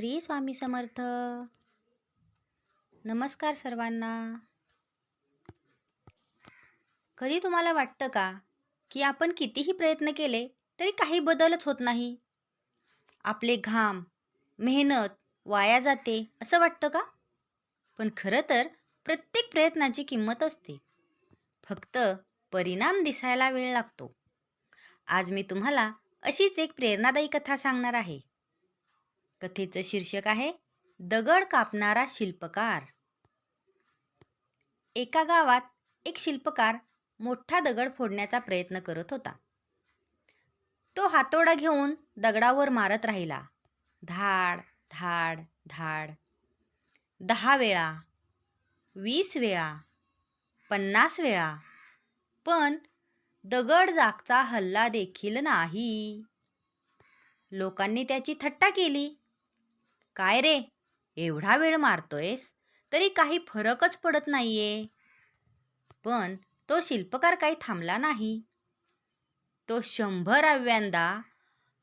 श्री स्वामी समर्थ. नमस्कार सर्वांना. कधी तुम्हाला वाटतं का की आपण कितीही प्रयत्न केले तरी काही बदलच होत नाही? आपले घाम मेहनत वाया जाते असं वाटतं का? पण खरं तर प्रत्येक प्रयत्नाची किंमत असते. फक्त परिणाम दिसायला वेळ लागतो. आज मी तुम्हाला अशीच एक प्रेरणादायी कथा सांगणार आहे. कथेचं शीर्षक आहे दगड कापणारा शिल्पकार. एका गावात एक शिल्पकार मोठा दगड फोडण्याचा प्रयत्न करत होता. तो हातोडा घेऊन दगडावर मारत राहिला. धाड धाड धाड. दहा वेळा वीस वेळा पन्नास वेळा. पण दगड जागचा हल्ला देखील नाही. लोकांनी त्याची थट्टा केली. काय रे? एवढा वेळ मारतोयस? तरी काही फरकच पडत नाहीये. पण तो शिल्पकार काही थांबला नाही. तो शंभराव्यांदा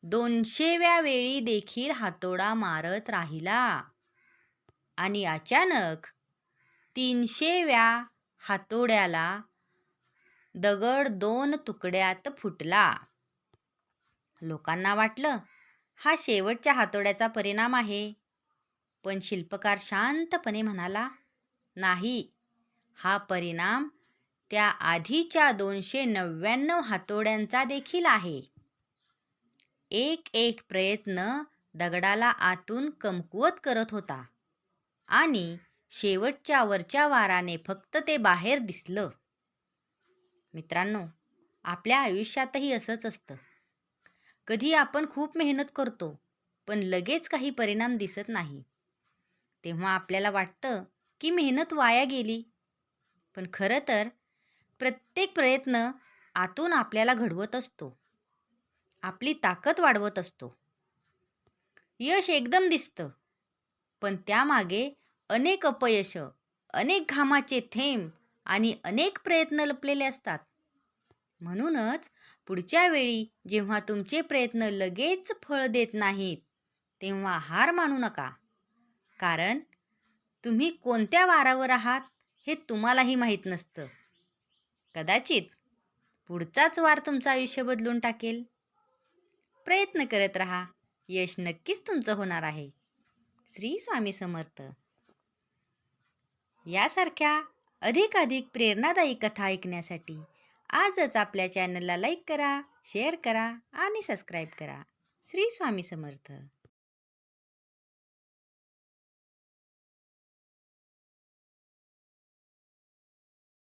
दोनशेव्या वेळी देखील हातोडा मारत राहिला. आणि अचानक तीनशेव्या हातोड्याला दगड दोन तुकड्यात फुटला. लोकांना वाटलं हा शेवटच्या हातोड्याचा परिणाम आहे. पण शिल्पकार शांतपणे म्हणाला नाही हा परिणाम त्या आधीच्या दोनशे नव्याण्णव हातोड्यांचा देखील आहे. एक एक प्रयत्न दगडाला आतून कमकुवत करत होता आणि शेवटच्या वरच्या वाराने फक्त ते बाहेर दिसलं. मित्रांनो आपल्या आयुष्यातही असंच असतं. कधी आपण खूप मेहनत करतो पण लगेच काही परिणाम दिसत नाही. तेव्हा आपल्याला वाटतं की मेहनत वाया गेली. पण खरं तर प्रत्येक प्रयत्न आतून आपल्याला घडवत असतो. आपली ताकद वाढवत असतो. यश एकदम दिसतं. पण त्यामागे अनेक अपयश अनेक घामाचे थेंब आणि अनेक प्रयत्न लपलेले असतात. म्हणूनच पुढच्या वेळी जेव्हा तुमचे प्रयत्न लगेच फळ देत नाहीत तेव्हा हार मानू नका. कारण तुम्ही कोणत्या वारावर आहात हे तुम्हालाही माहीत नसतं. कदाचित पुढचाच वार तुमचं आयुष्य बदलून टाकेल. प्रयत्न करत राहा. यश नक्कीच तुमचं होणार आहे. श्री स्वामी समर्थ. यासारख्या अधिकाधिक प्रेरणादायी कथा ऐकण्यासाठी आजच आपल्या चॅनलला लाईक करा शेअर करा आणि सबस्क्राईब करा. श्री स्वामी समर्थ.